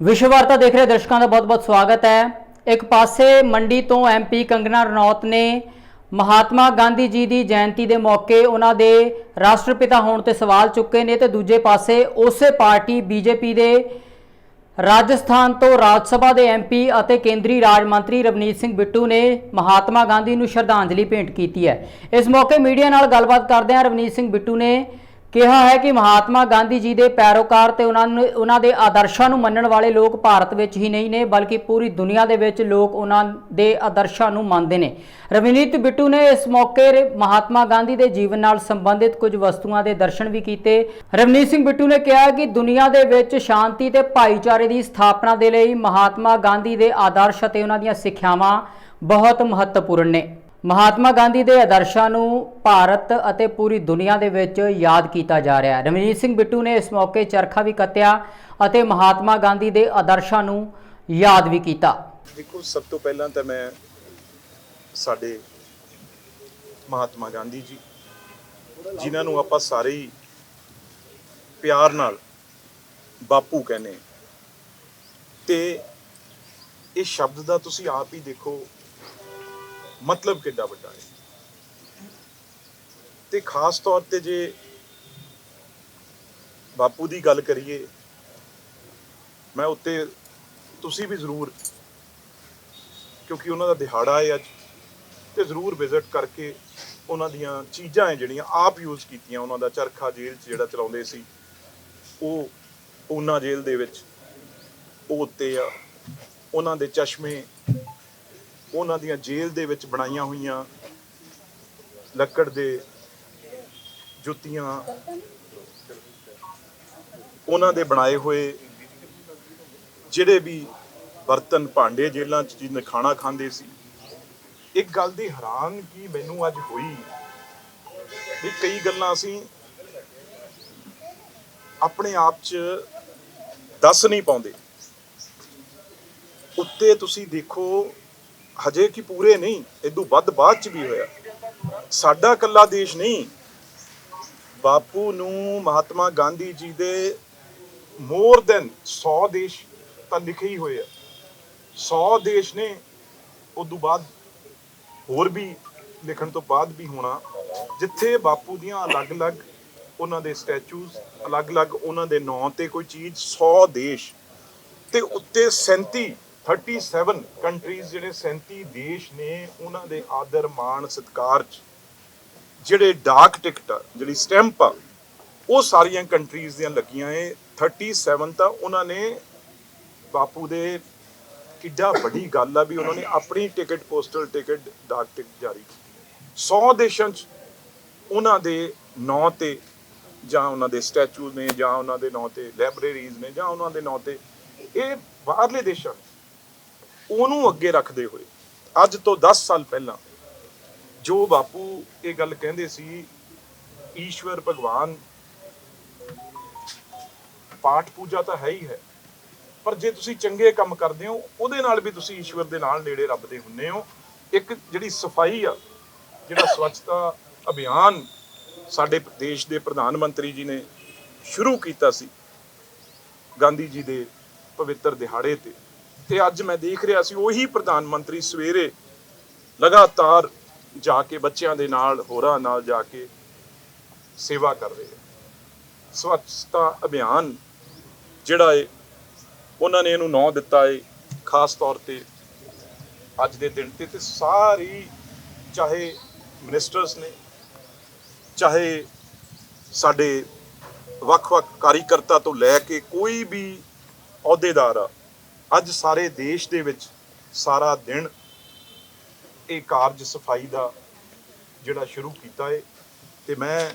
ਵਿਸ਼ਵ ਵਾਰਤਾ ਦੇਖ ਰਹੇ ਦਰਸ਼ਕਾਂ ਦਾ ਬਹੁਤ-ਬਹੁਤ ਸਵਾਗਤ ਹੈ। ਇੱਕ ਪਾਸੇ ਮੰਡੀ ਤੋਂ ਐਮਪੀ ਕੰਗਨਾ ਰਣੌਤ ਨੇ ਮਹਾਤਮਾ ਗਾਂਧੀ ਜੀ ਦੀ ਜਯੰਤੀ ਦੇ ਮੌਕੇ ਉਹਨਾਂ ਦੇ ਰਾਸ਼ਟਰਪਿਤਾ ਹੋਣ ਤੇ ਸਵਾਲ ਚੁੱਕੇ ਨੇ ਤੇ ਦੂਜੇ ਪਾਸੇ ਉਸੇ ਪਾਰਟੀ ਬੀਜੇਪੀ ਦੇ ਰਾਜਸਥਾਨ ਤੋਂ ਰਾਜ ਸਭਾ ਦੇ ਐਮਪੀ ਅਤੇ ਕੇਂਦਰੀ ਰਾਜ ਮੰਤਰੀ ਰਵਨੀਤ ਸਿੰਘ ਬਿੱਟੂ ਨੇ ਮਹਾਤਮਾ ਗਾਂਧੀ ਨੂੰ ਸ਼ਰਧਾਂਜਲੀ ਭੇਂਟ ਕੀਤੀ ਹੈ। ਇਸ ਮੌਕੇ ਮੀਡੀਆ ਨਾਲ ਗੱਲਬਾਤ ਕਰਦਿਆਂ ਰਵਨੀਤ ਸਿੰਘ ਬਿੱਟੂ ਨੇ ਕਿਹਾ ਹੈ ਕਿ ਮਹਾਤਮਾ ਗਾਂਧੀ ਜੀ ਦੇ ਪੈਰੋਕਾਰ ਤੇ ਉਹਨਾਂ ਨੂੰ ਉਹਨਾਂ ਦੇ ਆਦਰਸ਼ਾਂ ਨੂੰ ਮੰਨਣ ਵਾਲੇ ਲੋਕ ਭਾਰਤ ਵਿੱਚ ਹੀ ਨਹੀਂ ਨੇ, ਬਲਕਿ ਪੂਰੀ ਦੁਨੀਆ ਦੇ ਵਿੱਚ ਲੋਕ ਉਹਨਾਂ ਦੇ ਆਦਰਸ਼ਾਂ ਨੂੰ ਮੰਨਦੇ ਨੇ। ਰਵਨੀਤ ਬਿੱਟੂ ਨੇ ਇਸ ਮੌਕੇ ਮਹਾਤਮਾ ਗਾਂਧੀ ਦੇ ਜੀਵਨ ਨਾਲ ਸੰਬੰਧਿਤ ਕੁਝ ਵਸਤੂਆਂ ਦੇ ਦਰਸ਼ਨ ਵੀ ਕੀਤੇ। ਰਵਨੀਤ ਸਿੰਘ ਬਿੱਟੂ ਨੇ ਕਿਹਾ ਕਿ ਦੁਨੀਆ ਦੇ ਵਿੱਚ ਸ਼ਾਂਤੀ ਤੇ ਭਾਈਚਾਰੇ ਦੀ ਸਥਾਪਨਾ ਦੇ ਲਈ ਮਹਾਤਮਾ ਗਾਂਧੀ ਦੇ ਆਦਰਸ਼ ਅਤੇ ਉਹਨਾਂ ਦੀਆਂ ਸਿੱਖਿਆਵਾਂ ਬਹੁਤ ਮਹੱਤਵਪੂਰਨ ਨੇ। ਮਹਾਤਮਾ ਗਾਂਧੀ ਦੇ ਆਦਰਸ਼ਾਂ ਨੂੰ ਭਾਰਤ ਅਤੇ ਪੂਰੀ ਦੁਨੀਆ ਦੇ ਵਿੱਚ ਯਾਦ ਕੀਤਾ ਜਾ ਰਿਹਾ ਹੈ। ਰਵਨੀਤ ਸਿੰਘ ਬਿੱਟੂ ਨੇ ਇਸ ਮੌਕੇ ਚਰਖਾ ਵੀ ਕੱਤਿਆ ਅਤੇ ਮਹਾਤਮਾ ਗਾਂਧੀ ਦੇ ਆਦਰਸ਼ਾਂ ਨੂੰ ਯਾਦ ਵੀ ਕੀਤਾ। ਦੇਖੋ, ਸਭ ਤੋਂ ਪਹਿਲਾਂ ਤਾਂ ਮੈਂ ਸਾਡੇ ਮਹਾਤਮਾ ਗਾਂਧੀ ਜੀ, ਜਿਨ੍ਹਾਂ ਨੂੰ ਆਪਾਂ ਸਾਰੇ ਹੀ ਪਿਆਰ ਨਾਲ ਬਾਪੂ ਕਹਿੰਦੇ ਤੇ ਇਹ ਸ਼ਬਦ ਦਾ ਤੁਸੀਂ ਆਪ ਹੀ ਦੇਖੋ ਮਤਲਬ ਕਿੱਡਾ ਵੱਡਾ ਹੈ। ਤੇ ਖਾਸ ਤੌਰ ਤੇ ਜੇ ਬਾਪੂ ਦੀ ਗੱਲ ਕਰੀਏ, ਮੈਂ ਉੱਤੇ ਤੁਸੀਂ ਵੀ ਜ਼ਰੂਰ, ਕਿਉਂਕਿ ਉਹਨਾਂ ਦਾ ਦਿਹਾੜਾ ਹੈ ਅੱਜ, ਤੇ ਜ਼ਰੂਰ ਵਿਜ਼ਿਟ ਕਰਕੇ ਉਹਨਾਂ ਦੀਆਂ ਚੀਜ਼ਾਂ ਹੈ ਜਿਹੜੀਆਂ ਆਪ ਯੂਜ਼ ਕੀਤੀਆਂ ਉਹਨਾਂ ਦਾ ਚਰਖਾ ਜੇਲ੍ਹ 'ਚ ਜਿਹੜਾ ਚਲਾਉਂਦੇ ਸੀ, ਉਹ ਪੂਨਾ ਜੇਲ੍ਹ ਦੇ ਵਿੱਚ, ਉਹ ਉੱਤੇ ਆ, ਉਹਨਾਂ ਦੇ ਚਸ਼ਮੇ ਉਹਨਾਂ ਦੀਆਂ ਜੇਲ੍ਹ ਦੇ ਵਿੱਚ ਬਣਾਈਆਂ ਹੋਈਆਂ ਲੱਕੜ ਦੇ ਜੁੱਤੀਆਂ ਉਹਨਾਂ ਦੇ ਬਣਾਏ ਹੋਏ ਜਿਹੜੇ ਵੀ ਬਰਤਨ ਭਾਂਡੇ ਜੇਲਾਂ 'ਚ ਜਿਹਨੇ ਖਾਣਾ ਖਾਂਦੇ ਸੀ। ਇੱਕ ਗੱਲ ਦੀ ਹੈਰਾਨ ਕੀ ਮੈਨੂੰ ਅੱਜ ਹੋਈ ਵੀ ਕਈ ਗੱਲਾਂ ਅਸੀਂ ਆਪਣੇ ਆਪ 'ਚ ਦੱਸ ਨਹੀਂ ਪਾਉਂਦੇ। ਉੱਤੇ ਤੁਸੀਂ ਦੇਖੋ ਹਜੇ ਕਿ ਪੂਰੇ ਨਹੀਂ ਇਦੋਂ ਵੱਧ ਬਾਅਦ 'ਚ ਵੀ ਹੋਇਆ। ਸਾਡਾ ਕੱਲਾ ਦੇਸ਼ ਨਹੀਂ। ਬਾਪੂ ਨੂੰ ਮਹਾਤਮਾ ਗਾਂਧੀ ਜੀ ਦੇ ਮੋਰ ਦੈਨ 100 ਦੇਸ਼ ਤਾਂ ਲਿਖੇ ਹੀ ਹੋਏ ਆ। 100 ਦੇਸ਼ ਨੇ ਉਦੋਂ ਬਾਅਦ ਹੋਰ ਵੀ ਲਿਖਣ ਤੋਂ ਬਾਅਦ ਵੀ ਹੋਣਾ। ਜਿੱਥੇ ਬਾਪੂ ਦੀਆਂ ਅਲੱਗ-ਅਲੱਗ ਉਹਨਾਂ ਦੇ ਸਟੈਚੂਜ਼ ਅਲੱਗ-ਅਲੱਗ ਉਹਨਾਂ ਦੇ ਨਾਂ ਤੇ ਕੋਈ ਚੀਜ਼ 100 ਦੇਸ਼। ਤੇ ਉੱਤੇ 37 37 ਕੰਟਰੀਜ਼ ਜਿਹੜੇ 37 ਦੇਸ਼ ਨੇ ਉਹਨਾਂ ਦੇ ਆਦਰ, ਮਾਣ, ਸਤਿਕਾਰ ਚ ਜਿਹੜੇ ਡਾਕ ਟਿਕਟ ਆ, ਜਿਹੜੀ ਸਟੈਂਪ ਆ, ਉਹ ਸਾਰੀਆਂ ਕੰਟਰੀਜ਼ ਦੀਆਂ ਲੱਗੀਆਂ ਏ। 37 ਤਾਂ ਉਹਨਾਂ ਨੇ ਬਾਪੂ ਦੇ ਕਿੱਡਾ ਵੱਡੀ ਗੱਲ ਆ ਵੀ ਉਹਨਾਂ ਨੇ ਆਪਣੀ ਟਿਕਟ ਪੋਸਟਲ ਟਿਕਟ ਡਾਕ ਟਿਕਟ ਜਾਰੀ ਕੀਤੀ। 100 ਦੇਸ਼ਾਂ 'ਚ ਉਹਨਾਂ ਦੇ ਨਾਂ ਤੇ ਜਾਂ ਉਹਨਾਂ ਦੇ ਸਟੈਚੂ ਨੇ ਜਾਂ ਉਹਨਾਂ ਦੇ ਨਾਂ ਤੇ ਲਾਇਬ੍ਰੇਰੀਜ਼ ਨੇ ਜਾਂ ਉਹਨਾਂ ਦੇ ਨਾਂ ਤੇ ਇਹ ਬਾਹਰਲੇ ਦੇਸ਼ਾਂ 'ਚ ਉਹਨੂੰ ਅੱਗੇ ਰੱਖਦੇ ਹੋਏ, ਅੱਜ ਤੋਂ 10 ਸਾਲ ਪਹਿਲਾਂ, ਜੋ ਬਾਪੂ ਇਹ ਗੱਲ ਕਹਿੰਦੇ ਸੀ, ਈਸ਼ਵਰ ਭਗਵਾਨ, ਪਾਠ ਪੂਜਾ ਤਾਂ ਹੈ ਹੀ ਹੈ, ਪਰ ਜੇ ਤੁਸੀਂ ਚੰਗੇ ਕੰਮ ਕਰਦੇ ਹੋ, ਉਹਦੇ ਨਾਲ ਵੀ ਤੁਸੀਂ ਈਸ਼ਵਰ ਦੇ ਨਾਲ ਨੇੜੇ ਰੱਬ ਦੇ ਹੁੰਨੇ ਹੋ। ਇੱਕ ਜਿਹੜੀ ਸਫ਼ਾਈ ਆ, ਜਿਹੜਾ ਸਵੱਛਤਾ ਅਭਿਆਨ ਸਾਡੇ ਦੇਸ਼ ਦੇ ਪ੍ਰਧਾਨ ਮੰਤਰੀ ਜੀ ਨੇ ਸ਼ੁਰੂ ਕੀਤਾ ਸੀ, ਗਾਂਧੀ ਜੀ ਦੇ ਪਵਿੱਤਰ ਦਿਹਾੜੇ ਤੇ ਤੇ ਅੱਜ ਮੈਂ ਦੇਖ ਰਿਹਾ ਸੀ, ਉਹੀ ਪ੍ਰਧਾਨ ਮੰਤਰੀ ਸਵੇਰੇ ਲਗਾਤਾਰ ਜਾ ਕੇ ਬੱਚਿਆਂ ਦੇ ਨਾਲ, ਹੋਰਾਂ ਨਾਲ ਜਾ ਕੇ ਸੇਵਾ ਕਰ ਰਹੇ ਆ ਸਵੱਛਤਾ ਅਭਿਆਨ ਜਿਹੜਾ ਹੈ ਉਹਨਾਂ ਨੇ ਇਹਨੂੰ ਨਾਂ ਦਿੱਤਾ ਹੈ ਖਾਸ ਤੌਰ ਤੇ ਅੱਜ ਦੇ ਦਿਨ ਤੇ ਤੇ ਸਾਰੀ ਚਾਹੇ ਮਿਨਿਸਟਰਸ ਨੇ, ਚਾਹੇ ਸਾਡੇ ਵੱਖ-ਵੱਖ ਕਾਰੀਕਰਤਾ ਤੋਂ ਲੈ ਕੇ ਕੋਈ ਵੀ ਅਹੁਦੇਦਾਰ ਆ ਅੱਜ ਸਾਰੇ ਦੇਸ਼ ਦੇ ਵਿੱਚ ਸਾਰਾ ਦਿਨ ਇਹ ਕਾਰਜ ਸਫ਼ਾਈ ਦਾ ਜਿਹੜਾ ਸ਼ੁਰੂ ਕੀਤਾ ਹੈ ਤੇ ਮੈਂ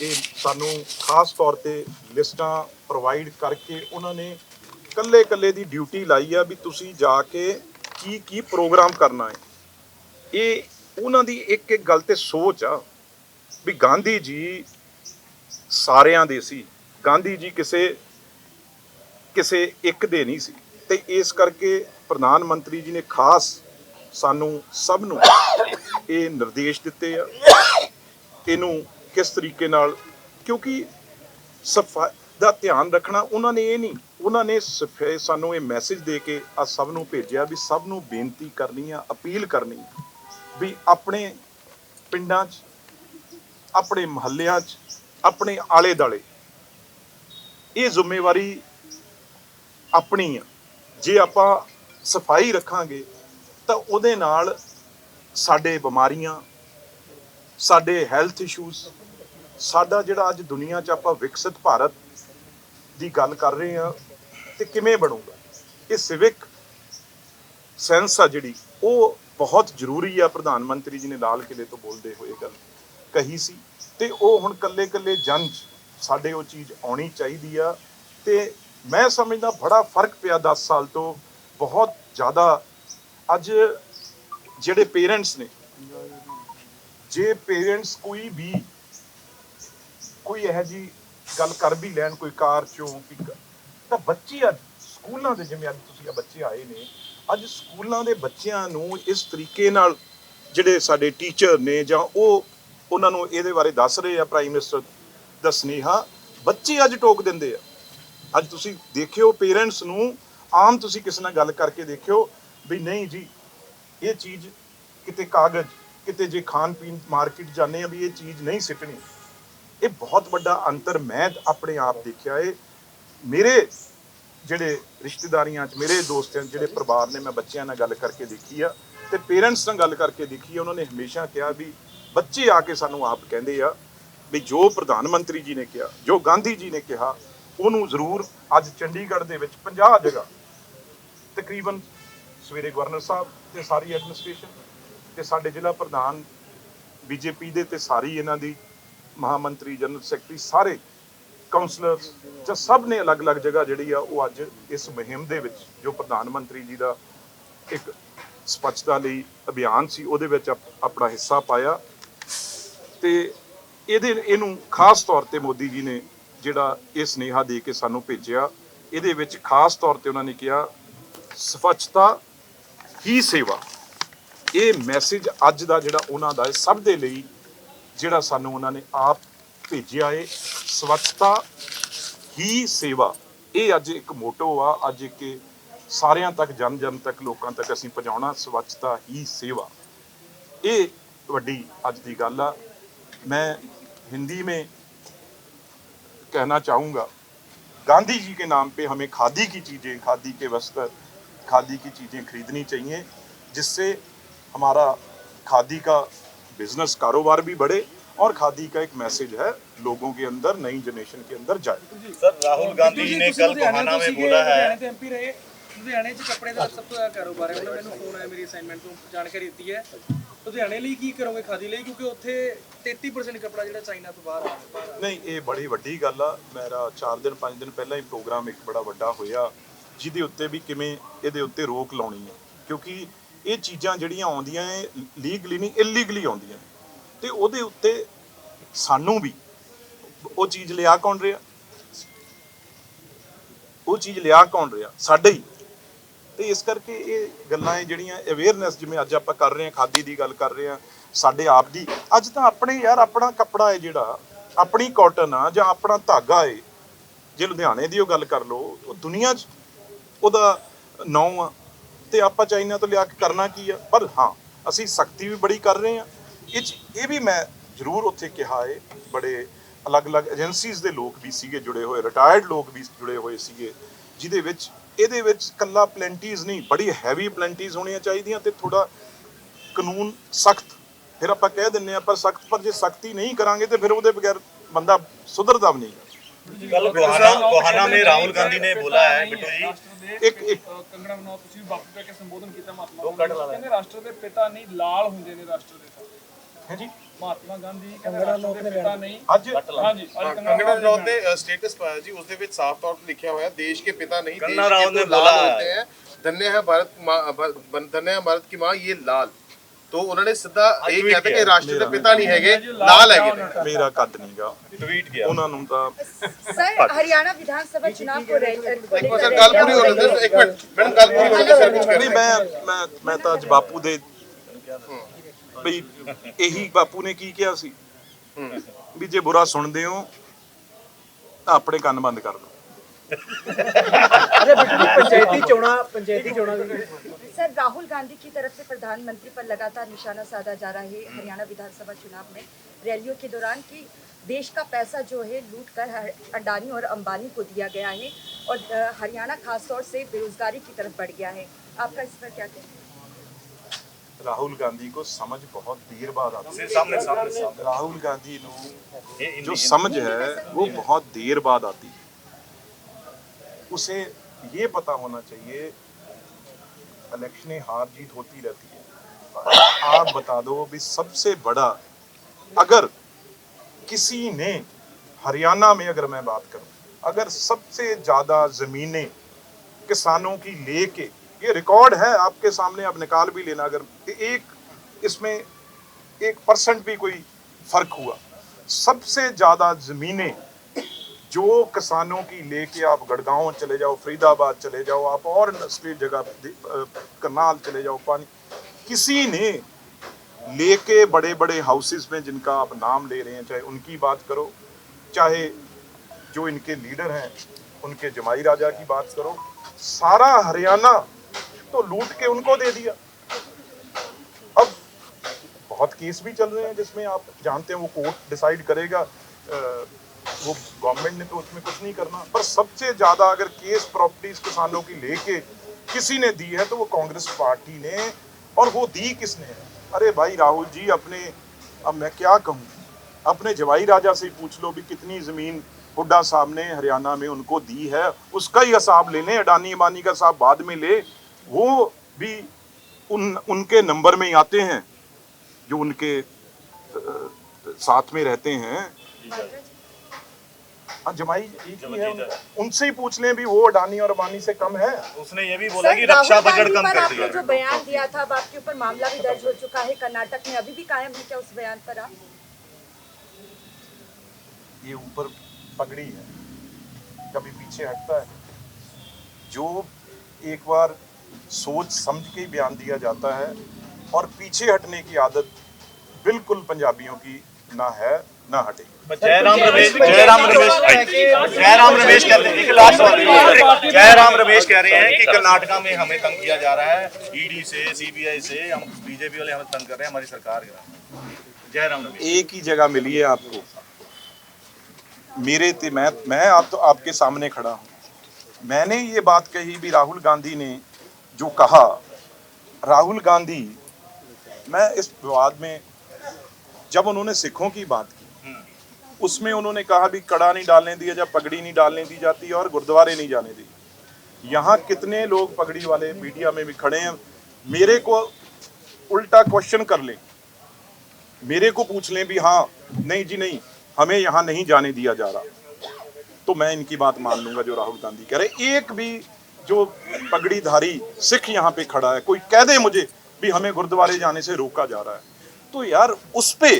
ਇਹ ਸਾਨੂੰ ਖਾਸ ਤੌਰ ਤੇ ਲਿਸਟਾਂ ਪ੍ਰੋਵਾਈਡ ਕਰਕੇ ਉਹਨਾਂ ਨੇ ਕੱਲੇ ਕੱਲੇ ਦੀ ਡਿਊਟੀ ਲਾਈ ਆ ਵੀ ਤੁਸੀਂ ਜਾ ਕੇ ਕੀ ਕੀ ਪ੍ਰੋਗਰਾਮ ਕਰਨਾ ਹੈ ਇਹ ਉਹਨਾਂ ਦੀ ਇੱਕ ਇੱਕ ਗੱਲ ਤੇ ਸੋਚ ਆ ਵੀ ਗਾਂਧੀ ਜੀ ਸਾਰਿਆਂ ਦੇ ਸੀ। ਗਾਂਧੀ ਜੀ ਕਿਸੇ ਕਿਸੇ ਇੱਕ ਦੇ ਨਹੀਂ ਸੀ। ਤੇ ਇਸ ਕਰਕੇ ਪ੍ਰਧਾਨ ਮੰਤਰੀ ਜੀ ਨੇ ਖਾਸ ਸਾਨੂੰ ਸਭ ਨੂੰ ਇਹ ਨਿਰਦੇਸ਼ ਦਿੱਤੇ ਆ। ਇਹਨੂੰ ਕਿਸ ਤਰੀਕੇ ਨਾਲ, ਕਿਉਂਕਿ ਸਫਾ ਦਾ ਧਿਆਨ ਰੱਖਣਾ ਉਹਨਾਂ ਨੇ ਇਹ ਨਹੀਂ, ਉਹਨਾਂ ਨੇ ਸਫੇ ਸਾਨੂੰ ਇਹ ਮੈਸੇਜ ਦੇ ਕੇ ਆ ਸਭ ਨੂੰ ਭੇਜਿਆ ਵੀ ਸਭ ਨੂੰ ਬੇਨਤੀ ਕਰਨੀ ਆ, ਅਪੀਲ ਕਰਨੀ ਵੀ ਆਪਣੇ ਪਿੰਡਾਂ 'ਚ, ਆਪਣੇ ਮਹੱਲਿਆਂ 'ਚ, ਆਪਣੇ ਆਲੇ ਦਾਲੇ ਇਹ ਜ਼ਿੰਮੇਵਾਰੀ ਆਪਣੀ ਆ। ਜੇ ਆਪਾਂ ਸਫ਼ਾਈ ਰੱਖਾਂਗੇ, ਤਾਂ ਉਹਦੇ ਨਾਲ ਸਾਡੇ ਬਿਮਾਰੀਆਂ, ਸਾਡੇ ਹੈਲਥ ਇਸ਼ੂਜ਼ ਸਾਡਾ ਜਿਹੜਾ ਅੱਜ ਦੁਨੀਆ 'ਚ ਆਪਾਂ ਵਿਕਸਿਤ ਭਾਰਤ ਦੀ ਗੱਲ ਕਰ ਰਹੇ ਹਾਂ, ਤੇ ਕਿਵੇਂ ਬਣੂਗਾ? ਇਹ ਸਿਵਿਕ ਸੈਂਸ ਆ ਜਿਹੜੀ, ਉਹ ਬਹੁਤ ਜ਼ਰੂਰੀ ਆ, ਪ੍ਰਧਾਨ ਮੰਤਰੀ ਜੀ ਨੇ ਲਾਲ ਕਿਲੇ ਤੋਂ ਬੋਲਦੇ ਹੋਏ ਗੱਲ ਕਹੀ ਸੀ। ਤੇ ਉਹ ਹੁਣ ਕੱਲੇ ਕੱਲੇ ਜਨ ਸਾਡੇ ਉਹ ਚੀਜ਼ ਆਉਣੀ ਚਾਹੀਦੀ ਆ, ਤੇ ਮੈਂ ਸਮਝਦਾ ਬੜਾ ਫ਼ਰਕ ਪਿਆ 10 ਸਾਲ ਤੋਂ, ਬਹੁਤ ਜ਼ਿਆਦਾ। ਅੱਜ ਜਿਹੜੇ ਪੇਰੈਂਟਸ ਨੇ, ਜੇ ਪੇਰੈਂਟਸ ਕੋਈ ਵੀ, ਕੋਈ ਇਹੋ ਜੀ ਗੱਲ ਕਰ ਵੀ ਲੈਣ, ਕੋਈ ਕਾਰ ਚੋਂ ਤਾਂ ਬੱਚੇ ਅੱਜ ਸਕੂਲਾਂ ਦੇ, ਜਿਵੇਂ ਅੱਜ ਤੁਸੀਂ ਆ ਬੱਚੇ ਆਏ ਨੇ, ਅੱਜ ਸਕੂਲਾਂ ਦੇ ਬੱਚਿਆਂ ਨੂੰ ਇਸ ਤਰੀਕੇ ਨਾਲ ਜਿਹੜੇ ਸਾਡੇ ਟੀਚਰ ਨੇ ਜਾਂ ਉਹ, ਉਹਨਾਂ ਨੂੰ ਇਹਦੇ ਬਾਰੇ ਦੱਸ ਰਹੇ ਆ, ਪ੍ਰਾਈਮ ਮਿਨਿਸਟਰ ਦਾ ਸੁਨੇਹਾ, ਬੱਚੇ ਅੱਜ ਟੋਕ ਦਿੰਦੇ ਆ। ਅੱਜ ਤੁਸੀਂ ਦੇਖਿਓ ਪੇਰੈਂਟਸ ਨੂੰ, ਆਮ ਤੁਸੀਂ ਕਿਸੇ ਨਾਲ ਗੱਲ ਕਰਕੇ ਦੇਖਿਓ ਵੀ ਨਹੀਂ ਜੀ, ਇਹ ਚੀਜ਼ ਕਿਤੇ ਕਾਗਜ਼, ਕਿਤੇ ਜੇ ਖਾਣ ਪੀਣ ਮਾਰਕੀਟ ਜਾਂਦੇ ਆ ਵੀ ਇਹ ਚੀਜ਼ ਨਹੀਂ ਸਿੱਟਣੀ। ਇਹ ਬਹੁਤ ਵੱਡਾ ਅੰਤਰ ਮੈਂ ਆਪਣੇ ਆਪ ਦੇਖਿਆ ਏ। ਮੇਰੇ ਜਿਹੜੇ ਰਿਸ਼ਤੇਦਾਰੀਆਂ 'ਚ, ਮੇਰੇ ਦੋਸਤਾਂ 'ਚ ਜਿਹੜੇ ਪਰਿਵਾਰ ਨੇ, ਮੈਂ ਬੱਚਿਆਂ ਨਾਲ ਗੱਲ ਕਰਕੇ ਦੇਖੀ ਆ ਤੇ ਪੇਰੈਂਟਸ ਨਾਲ ਗੱਲ ਕਰਕੇ ਦੇਖੀ ਆ, ਉਹਨਾਂ ਨੇ ਹਮੇਸ਼ਾ ਕਿਹਾ ਵੀ ਬੱਚੇ ਆ ਕੇ ਸਾਨੂੰ ਆਪ ਕਹਿੰਦੇ ਆ ਵੀ ਜੋ ਪ੍ਰਧਾਨ ਮੰਤਰੀ ਜੀ ਨੇ ਕਿਹਾ, ਜੋ ਗਾਂਧੀ ਜੀ ਨੇ ਕਿਹਾ ਉਹਨੂੰ ਜ਼ਰੂਰ ਅੱਜ ਚੰਡੀਗੜ੍ਹ ਦੇ ਵਿੱਚ 50 ਜਗ੍ਹਾ ਤਕਰੀਬਨ ਸਵੇਰੇ ਗਵਰਨਰ ਸਾਹਿਬ ਤੇ ਸਾਰੀ ਐਡਮਿਨਿਸਟ੍ਰੇਸ਼ਨ ਤੇ ਸਾਡੇ ਜ਼ਿਲ੍ਹਾ ਪ੍ਰਧਾਨ, ਬੀਜੇਪੀ ਦੇ ਤੇ ਸਾਰੀ ਇਹਨਾਂ ਦੀ ਮਹਾਮੰਤਰੀ, ਜਨਰਲ ਸੈਕਟਰੀ, ਸਾਰੇ ਕਾਉਂਸਲਰਸ ਜਾਂ ਸਭ ਨੇ ਅਲੱਗ-ਅਲੱਗ ਜਗ੍ਹਾ ਜਿਹੜੀ ਆ ਉਹ ਅੱਜ ਇਸ ਮੁਹਿੰਮ ਦੇ ਵਿੱਚ ਜੋ ਪ੍ਰਧਾਨ ਮੰਤਰੀ ਜੀ ਦਾ ਇੱਕ ਸਪੱਛਤਾ ਲਈ ਅਭਿਆਨ ਸੀ, ਉਹਦੇ ਵਿੱਚ ਆਪਣਾ ਹਿੱਸਾ ਪਾਇਆ ਤੇ ਇਹਦੇ, ਇਹਨੂੰ ਖਾਸ ਤੌਰ ਤੇ ਮੋਦੀ ਜੀ ਨੇ ਜਿਹੜਾ ਇਹ ਸਨੇਹਾ ਦੇ ਕੇ ਸਾਨੂੰ ਭੇਜਿਆ, ਇਹਦੇ ਵਿੱਚ ਖਾਸ ਤੌਰ ਤੇ ਉਹਨਾਂ ਨੇ ਕਿਹਾ, ਸਵੱਛਤਾ ਹੀ ਸੇਵਾ। ਇਹ ਮੈਸੇਜ ਅੱਜ ਦਾ ਜਿਹੜਾ ਉਹਨਾਂ ਦਾ ਸਭ ਦੇ ਲਈ ਜਿਹੜਾ ਸਾਨੂੰ ਉਹਨਾਂ ਨੇ ਆਪ ਭੇਜਿਆ ਏ ਸਵੱਛਤਾ ਹੀ ਸੇਵਾ। ਇਹ ਅੱਜ ਇੱਕ ਮੋਟੋ ਆ, ਅੱਜ ਇੱਕ ਸਾਰਿਆਂ ਤੱਕ ਜਨ ਜਨ ਤੱਕ, ਲੋਕਾਂ ਤੱਕ ਅਸੀਂ ਪਹੁੰਚਾਉਣਾ, ਸਵੱਛਤਾ ਹੀ ਸੇਵਾ। ਇਹ ਵੱਡੀ ਅੱਜ ਦੀ ਗੱਲ ਆ। ਮੈਂ ਹਿੰਦੀ ਮੇਂ कहना चाहूँगा गांधी जी के नाम पे हमें खादी की चीज़ें खादी के वस्त्र खादी की चीज़ें खरीदनी चाहिए जिससे हमारा खादी का बिजनेस कारोबार भी बढ़े और खादी का एक मैसेज है लोगों के अंदर नई जनरेशन के अंदर जाए सर राहुल गांधी जी ने कल गोहाना में बोला है ਲੁਧਿਆਣੇ ਤੋਂ ਐਮਪੀ ਰਹੇ ਲੁਧਿਆਣੇ 'ਚ ਕੱਪੜੇ ਦਾ ਸਭ ਤੋਂ ਜ਼ਿਆਦਾ ਕਾਰੋਬਾਰ ਹੈ ਉਹਨਾਂ ਮੈਨੂੰ ਫੋਨ ਆਇਆ ਮੇਰੀ ਅਸਾਈਨਮੈਂਟ ਤੋਂ ਜਾਣਕਾਰੀ ਦਿੱਤੀ ਹੈ ਲੁਧਿਆਣੇ ਲਈ ਕੀ ਕਰੋਗੇ ਖਾਦੀ ਲਈ? ਕਿਉਂਕਿ ਉੱਥੇ 33% ਕੱਪੜਾ ਜਿਹੜਾ ਚਾਈਨਾ ਤੋਂ ਬਾਹਰ ਆ ਬਾਹਰ ਆ ਨਹੀਂ, ਇਹ ਬੜੀ ਵੱਡੀ ਗੱਲ ਆ। ਮੇਰਾ 4 ਦਿਨ 5 ਦਿਨ ਪਹਿਲਾਂ ਹੀ ਪ੍ਰੋਗਰਾਮ ਇੱਕ ਬੜਾ ਵੱਡਾ ਹੋਇਆ, ਜਿਹਦੇ ਉੱਤੇ ਵੀ ਕਿਵੇਂ ਇਹਦੇ ਉੱਤੇ ਰੋਕ ਲਾਉਣੀ ਹੈ ਕਿਉਂਕਿ ਇਹ ਚੀਜ਼ਾਂ ਜਿਹੜੀਆਂ ਆਉਂਦੀਆਂ ਐ ਲੀਗਲੀ ਨਹੀਂ ਇਲੀਗਲੀ ਆਉਂਦੀਆਂ। ਨੇ। ਤੇ ਉਹਦੇ ਉੱਤੇ ਸਾਨੂੰ ਵੀ ਉਹ ਚੀਜ਼ ਲਿਆ ਕੌਣ ਰਿਹਾ? ਉਹ ਚੀਜ਼ ਲਿਆ ਕੌਣ ਰਿਹਾ? ਸਾਡੇ ਹੀ। ਤੇ ਇਸ ਕਰਕੇ ਇਹ ਗੱਲਾਂ ਇਹ ਜਿਹੜੀਆਂ ਅਵੇਅਰਨੈਸ ਜਿਵੇਂ ਅੱਜ ਆਪਾਂ ਕਰ ਰਹੇ ਹਾਂ, ਖਾਦੀ ਦੀ ਗੱਲ ਕਰ ਰਹੇ ਹਾਂ, ਸਾਡੇ ਆਪ ਦੀ। ਅੱਜ ਤਾਂ ਆਪਣੇ ਯਾਰ, ਆਪਣਾ ਕੱਪੜਾ ਹੈ ਜਿਹੜਾ, ਆਪਣੀ ਕਾਟਨ ਆ ਜਾਂ ਆਪਣਾ ਧਾਗਾ ਹੈ ਜੇ ਲੁਧਿਆਣੇ ਦੀ ਉਹ ਗੱਲ ਕਰ ਲਓ, ਉਹ ਦੁਨੀਆ 'ਚ ਉਹਦਾ ਨਾਂ ਆ। ਤੇ ਆਪਾਂ ਚਾਈਨਾ ਤੋਂ ਲਿਆ ਕੇ ਕਰਨਾ ਕੀ ਆ? ਪਰ ਹਾਂ, ਅਸੀਂ ਸਖਤੀ ਵੀ ਬੜੀ ਕਰ ਰਹੇ ਹਾਂ। ਇਹ 'ਚ ਇਹ ਵੀ ਮੈਂ ਜ਼ਰੂਰ ਉੱਥੇ ਕਿਹਾ ਹੈ ਬੜੇ ਅਲੱਗ-ਅਲੱਗ ਏਜੰਸੀਜ਼ ਦੇ ਲੋਕ ਵੀ ਸੀਗੇ ਜੁੜੇ ਹੋਏ ਰਿਟਾਇਰਡ ਲੋਕ ਵੀ ਜੁੜੇ ਹੋਏ ਸੀਗੇ, ਜਿਹਦੇ ਵਿੱਚ ਇਹਦੇ ਵਿੱਚ ਕੱਲਾ ਪਲੈਂਟੀਜ਼ ਨਹੀਂ ਬੜੀ ਹੈਵੀ ਪਲੈਂਟੀਜ਼ ਹੋਣੀਆਂ ਚਾਹੀਦੀਆਂ ਤੇ ਥੋੜਾ ਕਾਨੂੰਨ ਸਖਤ ਫਿਰ ਆਪਾਂ ਕਹਿ ਦਿੰਨੇ ਆ ਪਰ ਸਖਤ ਪਰ ਜੇ ਸਖਤੀ ਨਹੀਂ ਕਰਾਂਗੇ ਤੇ ਫਿਰ ਉਹਦੇ ਬਗੈਰ ਬੰਦਾ ਸੁਧਰਦਾ ਵੀ ਨਹੀਂ कल गोहाना गोहाना में राहुल गांधी ने बोला है बिट्टू जी ਇੱਕ ਇੱਕ ਕੰਗਣਾ ਬਨਾਓ ਤੁਸੀਂ ਵੀ ਬਾਪੂ ਕਹਿ ਕੇ ਸੰਬੋਧਨ ਕੀਤਾ ਮਹਾਤਮਾ ਗਾਂਧੀ ਕਹਿੰਦੇ ਰਾਸ਼ਟਰ ਦੇ ਪਿਤਾ ਨਹੀਂ ਲਾਲ ਹੁੰਦੇ ਨੇ ਰਾਸ਼ਟਰ ਦੇ ਤਾਂ ਹੈ ਜੀ ਮਹਾਤਮਾ ਗਾਂਧੀ ਕਹਿੰਦੇ ਰਾਸ਼ਟਰ ਦੇ ਪਿਤਾ ਨਹੀਂ। ਅੱਜ ਹਾਂਜੀ ਅੱਜ ਕੰਗਣਾ ਰਣੌਤ ਨੇ ਸਟੇਟਸ ਪਾਇਆ ਜੀ ਉਸ ਦੇ ਵਿੱਚ ਸਾਫ਼ ਤੌਰ ਤੇ ਲਿਖਿਆ ਹੋਇਆ ਦੇਸ਼ ਕੇ ਪਿਤਾ ਨਹੀਂ ਦੇਸ਼ ਕੇ ਨੇ ਬੋਲਾ। ਹੋਤੇ ਹੈ धन्य है भारत धन्य है भारत की माँ ये लाल तो उन्होंने सीधा ਇਹ ਕਹਿੰਦੇ ਕਿ ਰਾਸ਼ਟਰ ਦੇ ਪਿਤਾ ਨਹੀਂ ਹੈਗੇ ਲਾਲ ਹੈਗੇ ਮੇਰਾ ਕੱਦ ਨਹੀਂਗਾ ਟਵੀਟ ਗਿਆ। ਉਹਨਾਂ ਨੂੰ ਤਾਂ ਸਰ ਹਰਿਆਣਾ ਵਿਧਾਨ ਸਭਾ ਚੁਣਾਵ ਕੋ ਰਹੇ ਦੇਖੋ ਸਰ ਗੱਲ ਪੂਰੀ ਹੋ ਰਹੀ ਹੈ ਇੱਕ ਮਿੰਟ। ਮੈਡਮ ਗੱਲ ਪੂਰੀ ਹੋ ਰਹੀ ਹੈ ਸਰ ਕੁਝ ਨਹੀਂ ਮੈਂ ਮੈਂ ਮੈਂ ਤਾਂ ਅੱਜ ਬਾਪੂ ਦੇ ਬਈ ਇਹੀ ਬਾਪੂ ਨੇ ਕੀ ਕਿਹਾ ਸੀ ਵੀ ਜੇ ਬੁਰਾ ਸੁਣਦੇ ਹੋ ਤਾਂ ਆਪਣੇ ਕੰਨ ਬੰਦ ਕਰ ਦਿਓ ਪੰਚਾਇਤੀ ਚੋਣਾਂ ਪੰਚਾਇਤੀ ਚੋਣਾਂ ਵੀ सर राहुल गांधी की तरफ से प्रधानमंत्री पर लगातार निशाना साधा जा रहा है हरियाणा विधानसभा चुनाव में रैलियों के दौरान कि देश का पैसा जो है लूट कर हर- अडानी और अंबानी को दिया गया है और अ, हरियाणा खासतौर से बेरोजगारी की तरफ बढ़ गया है आपका इस पर क्या कहना है राहुल गांधी को समझ बहुत देर बाद आती है। सामने सामने सामने। राहुल गांधी जो समझ है वो बहुत देर बाद आती है। उसे ये पता होना चाहिए इलेक्शनें हार जीत होती रहती है। आप बता दो भी सबसे बड़ा अगर किसी ने हरियाणा में अगर मैं बात करूँ अगर सबसे ज़्यादा जमीनें किसानों की लेके ये रिकॉर्ड है, आपके सामने आप निकाल भी लेना अगर एक इसमें एक परसेंट भी कोई फ़र्क हुआ। सबसे ज़्यादा जमीनें जो किसानों की लेके आप गड़गांव चले जाओ, फरीदाबाद चले जाओ, आप और इंडस्ट्री जगह करनाल चले जाओ, पानी, किसी ने लेके बड़े बड़े हाउसेस में जिनका आप नाम ले रहे हैं, चाहे उनकी बात करो, चाहे जो इनके लीडर हैं, उनके जमाई राजा की बात करो, सारा हरियाणा तो लूट के उनको दे दिया। अब बहुत केस भी चल रहे हैं जिसमें आप जानते हैं वो कोर्ट डिसाइड करेगा वो गवर्नमेंट ने तो उसमें कुछ नहीं करना। पर सबसे ज़्यादा अगर केस प्रॉपर्टीज़ किसानों की लेके किसी ने दी है तो वो कांग्रेस पार्टी ने, और वो दी किसने है? अरे भाई राहुल जी, अपने, अब मैं क्या कहूँ? अपने जवाई राजा से पूछ लो भी कितनी ज़मीन हुड्डा साहब ने हरियाणा में उनको दी है। उसका ही हिसाब ले लें अडानी अबानी का हिसाब बाद में ले। वो भी उन उनके नंबर में ही आते हैं जो उनके साथ में रहते हैं। हाँ, जमाई है उनसे ही पूछ लें भी वो अडानी और अबानी से कम है। उसने ये भी बोला कि रक्षा बजट कम कर दिया। जो बयान दिया था अब आपके ऊपर मामला भी दर्ज हो चुका है कर्नाटक में। अभी भी कायम है क्या उस बयान पर आप? ये ऊपर पगड़ी है कभी पीछे हटता है। जो एक बार सोच समझ के ही बयान दिया जाता है और पीछे हटने की आदत बिल्कुल पंजाबियों की ना है ना हटेगी जयराम रमेश जयराम रमेश। जयराम रमेश कह रहे हैं। जयराम रमेश कह रहे हैं कि कर्नाटका में हमें तंग किया जा रहा है। ईडी से सीबीआई से हम बीजेपी वाले हमें तंग कर रहे हैं हमारी सरकार के जयराम रमेश। एक ही जगह मिली है आपको। मेरे ते मैं मैं आप तो आपके सामने खड़ा हूँ। मैंने ये बात कही भी राहुल गांधी ने जो कहा, राहुल गांधी, मैं इस विवाद में, जब उन्होंने सिखों की बात की, उसमें उन्होंने कहा भी, कड़ा नहीं डालने दिया जब पगड़ी नहीं डालने दी जाती और गुरुद्वारे नहीं जाने दी यहाँ कितने लोग पगड़ी वाले मीडिया में भी खड़े हैं, मेरे को उल्टा क्वेश्चन कर ले। मेरे को पूछ लें भी हाँ नहीं जी, नहीं, हमें यहाँ नहीं जाने दिया जा रहा। तो मैं इनकी बात मान लूँगा जो राहुल गांधी कह रहे एक भी जो पगड़ीधारी सिख यहाँ पे खड़ा है, कोई कह दे मुझे भी हमें गुरुद्वारे जाने से रोका जा रहा है। तो यार, उस पे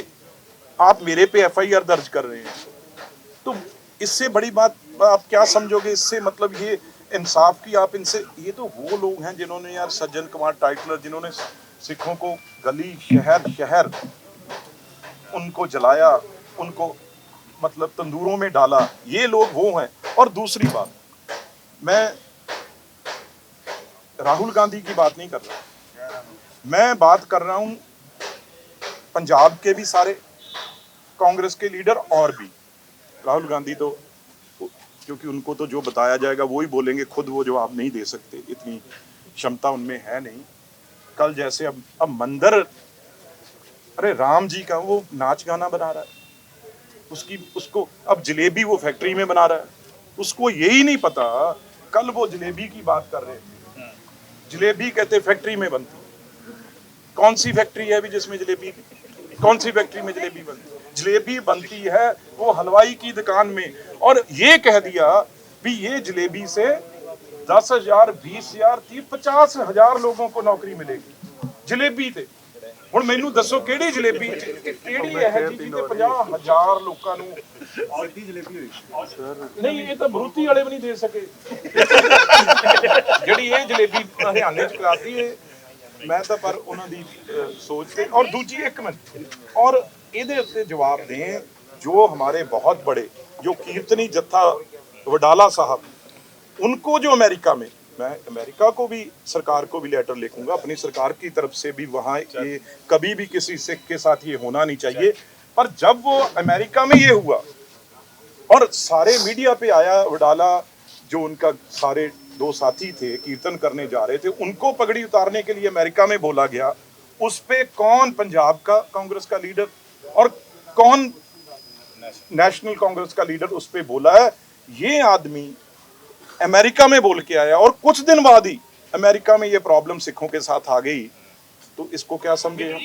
आप मेरे पे एफआईआर दर्ज कर रहे हैं। तो इससे बड़ी बात, आप क्या समझोगे? इससे मतलब ये इंसाफ की आप इनसे, ये तो वो लोग हैं जिन्होंने यार सज्जन कुमार टाइटलर, जिन्होंने सिखों को गली, शहर शहर उनको जलाया, उनको मतलब तंदूरों में डाला। ये लोग वो हैं। और दूसरी बात, मैं राहुल गांधी की बात नहीं कर रहा। मैं बात कर रहा हूँ पंजाब के भी सारे, कांग्रेस के लीडर और भी। राहुल गांधी तो क्योंकि उनको तो जो बताया जाएगा वो ही बोलेंगे, खुद वो जवाब नहीं दे सकते। इतनी क्षमता उनमें है नहीं। कल जैसे अब अब मंदिर, अरे राम जी का वो नाच गाना बना रहा है। उसकी, उसको, अब जलेबी वो फैक्ट्री में बना रहा है। उसको यही नहीं पता, कल वो जलेबी की बात कर रहे थे। जलेबी कहते फैक्ट्री में बनती कौन सी फैक्ट्री है अभी जिसमें जलेबी कौन सी फैक्ट्री में जलेबी बनती जलेबी बनती है वो हलवाई की दुकान में और ये कह दिया भी ये जलेबी से दस हजार बीस हजार तीस पचास हजार लोगों को नौकरी मिलेगी जलेबी थे ਹੁਣ ਮੈਨੂੰ ਦੱਸੋ ਕਿਹੜੀ ਜਲੇਬੀ ਕਿਹੜੀ ਹੈ ਜੀ ਜਿਹਦੇ 50000 ਲੋਕਾਂ ਨੂੰ ਸਿੱਧੀ ਜਲੇਬੀ ਹੋਈ ਨਹੀਂ ਇਹ ਤਾਂ ਬਰੂਤੀ ਵਾਲੇ ਵੀ ਨਹੀਂ ਦੇ ਸਕੇ ਜਿਹੜੀ ਇਹ ਜਲੇਬੀ ਹਰਿਆਣੇ ਚ ਕਰਾਤੀ ਹੈ ਮੈਂ ਤਾਂ ਪਰ ਉਹਨਾਂ ਦੀ ਅਹ, ਸੋਚ ਤੇ ਔਰ ਦੂਜੀ ਇੱਕ ਮਿੰਟ ਔਰ ਇਹਦੇ ਉੱਤੇ ਜਵਾਬ ਦੇं जो हमारे बहुत बड़े जो कीर्तनी जत्था वडाला साहब उनको जो अमेरिका में मैं अमेरिका को भी सरकार को भी लेटर लिखूँगा। अपनी सरकार की तरफ़ से भी वहाँ ये कभी भी किसी सिख के साथ ये होना नहीं चाहिए। पर जब वो अमेरिका में ये हुआ और सारे मीडिया पे आया वडाला जो उनका सारे दो साथी थे कीर्तन करने जा रहे थे उनको पगड़ी उतारने के लिए अमेरिका में बोला गया उस पर कौन पंजाब का कांग्रेस का लीडर और कौन नेशनल कांग्रेस का लीडर उस पर बोला है ये आदमी अमेरिका में बोल के आया और कुछ दिन बाद ही अमेरिका में ये प्रॉब्लम सिखों के साथ आ गई तो इसको क्या समझे हम